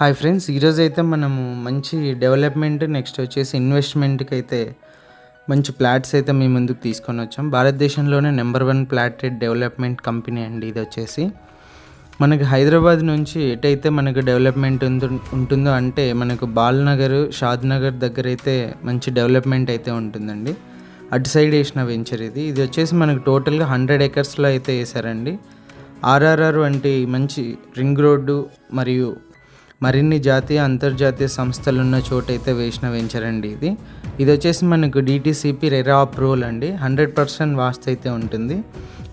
Hi friends ఈరోజు అయితే మనము మంచి డెవలప్మెంట్ నెక్స్ట్ వచ్చేసి ఇన్వెస్ట్మెంట్కి అయితే మంచి ప్లాట్స్ అయితే మీ ముందుకు తీసుకొని వచ్చాం. భారతదేశంలోనే number one plotted development company అండి ఇది వచ్చేసి. మనకి హైదరాబాద్ నుంచి ఎటైతే మనకు డెవలప్మెంట్ ఉంటుందో అంటే మనకు బాల్నగర్ షాద్ నగర్ దగ్గర అయితే మంచి డెవలప్మెంట్ అయితే ఉంటుందండి. అటు సైడ్ వేసిన వెంచర్ ఇది. ఇది వచ్చేసి మనకు టోటల్గా హండ్రెడ్ ఎకర్స్లో అయితే వేసారండి ఆర్ఆర్ఆర్ వంటి మంచి రింగ్ రోడ్డు మరియు మరిన్ని జాతీయ అంతర్జాతీయ సంస్థలు ఉన్న చోట అయితే వేసిన వెంచర్ అండి ఇది. ఇది వచ్చేసి మనకు డిటీసీపీ రెరా అప్రూవల్ అండి. హండ్రెడ్ పర్సెంట్ వాస్తు అయితే ఉంటుంది.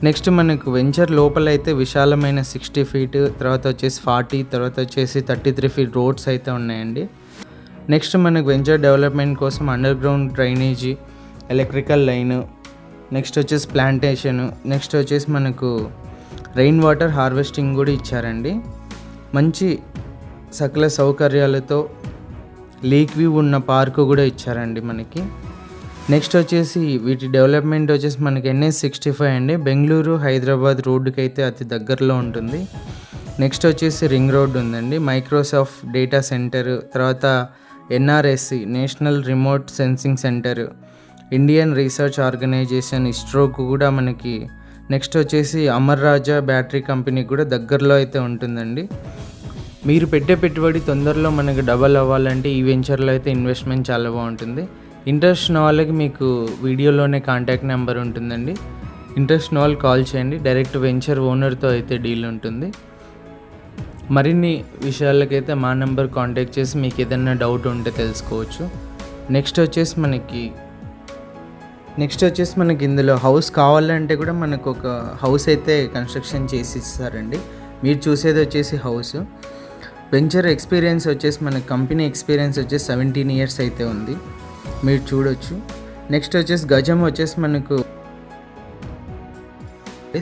నెక్స్ట్ మనకు వెంచర్ లోపల అయితే విశాలమైన సిక్స్టీ ఫీట్ తర్వాత వచ్చేసి ఫార్టీ తర్వాత వచ్చేసి థర్టీ త్రీ ఫీట్ రోడ్స్ అయితే ఉన్నాయండి. నెక్స్ట్ మనకు వెంచర్ డెవలప్మెంట్ కోసం underground drainage electrical line next వచ్చేసి ప్లాంటేషన్ నెక్స్ట్ వచ్చేసి మనకు రెయిన్ వాటర్ హార్వెస్టింగ్ కూడా ఇచ్చారండి. మంచి సకల సౌకర్యాలతో లేక్ వ్యూ ఉన్న పార్కు కూడా ఇచ్చారండి మనకి. నెక్స్ట్ వచ్చేసి వీటి డెవలప్మెంట్ వచ్చేసి మనకి ఎన్ఎస్ సిక్స్టీ ఫైవ్ అండి. బెంగళూరు హైదరాబాద్ రోడ్డుకి అయితే అతి దగ్గరలో ఉంటుంది. నెక్స్ట్ వచ్చేసి రింగ్ రోడ్ ఉందండి. మైక్రోసాఫ్ట్ డేటా సెంటర్ తర్వాత NRSC National Remote Sensing Centre Indian Research Organisation ఇస్రోకు కూడా మనకి. నెక్స్ట్ వచ్చేసి అమర్ రాజా బ్యాటరీ కంపెనీకి కూడా దగ్గరలో అయితే ఉంటుందండి. మీరు పెట్టే పెట్టుబడి తొందరలో మనకు డబల్ అవ్వాలంటే ఈ వెంచర్లో అయితే ఇన్వెస్ట్మెంట్ చాలా బాగుంటుంది. ఇంట్రెస్ట్ ఉన్న వాళ్ళకి మీకు వీడియోలోనే కాంటాక్ట్ నెంబర్ ఉంటుందండి. ఇంట్రెస్ట్ ఉన్న వాళ్ళు కాల్ చేయండి. డైరెక్ట్ వెంచర్ ఓనర్తో అయితే డీల్ ఉంటుంది. మరిన్ని విషయాలకైతే మా నెంబర్ కాంటాక్ట్ చేసి మీకు ఏదైనా డౌట్ ఉంటే తెలుసుకోవచ్చు. నెక్స్ట్ వచ్చేసి మనకి నెక్స్ట్ వచ్చేసి మనకి ఇందులో హౌస్ కావాలంటే కూడా మనకు ఒక హౌస్ అయితే కన్స్ట్రక్షన్ చేసి ఇస్తారండి. మీరు చూసేది వచ్చేసి హౌస్. వెంచర్ ఎక్స్పీరియన్స్ వచ్చేసి మన కంపెనీ ఎక్స్పీరియన్స్ వచ్చేసి సెవెంటీన్ ఇయర్స్ అయితే ఉంది. మీరు చూడొచ్చు. నెక్స్ట్ వచ్చేసి గజం వచ్చేసి మనకు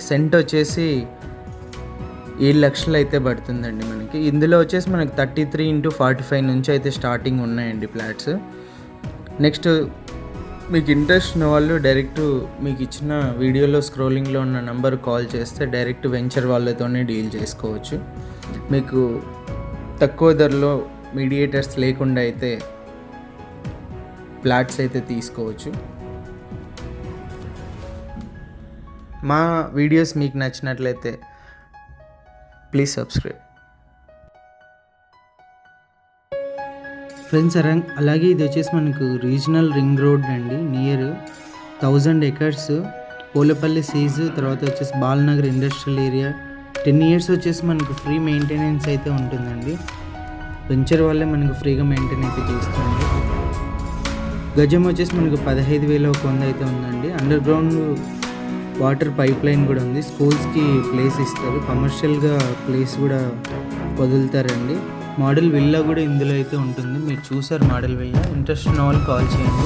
సెంట్ వచ్చేసి ఏడు లక్షలు అయితే పడుతుందండి మనకి. ఇందులో వచ్చేసి మనకి thirty three into forty five నుంచి అయితే స్టార్టింగ్ ఉన్నాయండి ఫ్లాట్స్ నెక్స్ట్ మీకు ఇంట్రెస్ట్ ఉన్న వాళ్ళు డైరెక్ట్ మీకు ఇచ్చిన వీడియోలో స్క్రోలింగ్లో ఉన్న నంబర్ కాల్ చేస్తే డైరెక్ట్ వెంచర్ వాళ్ళతోనే డీల్ చేసుకోవచ్చు. మీకు తక్కువ ధరలో మీడియేటర్స్ లేకుండా అయితే ఫ్లాట్స్ అయితే తీసుకోవచ్చు. మా వీడియోస్ మీకు నచ్చినట్లయితే ప్లీజ్ సబ్స్క్రైబ్. ఫ్రెండ్స్ అరంగ్ అలాగే ఇది వచ్చేసి మనకు రీజనల్ రింగ్ రోడ్ అండి near thousand acres Polepally SEZ తర్వాత వచ్చేసి Balanagar industrial area ten years వచ్చేసి మనకు ఫ్రీ మెయింటెనెన్స్ అయితే ఉంటుందండి. వెంచర్ వల్లే మనకు ఫ్రీగా మెయింటైన్ అయితే చేస్తుంది. గజం వచ్చేసి మనకు పదహైదు వేల ఒక వంద అయితే ఉందండి. Underground water pipeline కూడా ఉంది. స్కూల్స్కి ప్లేస్ ఇస్తారు. కమర్షియల్గా ప్లేస్ కూడా వదులుతారండి. మోడల్ విల్లా కూడా ఇందులో అయితే ఉంటుంది. మీరు చూసారు మోడల్ విల్లా. ఇంట్రెస్ట్ ఉన్న వాళ్ళు కాల్ చేయండి.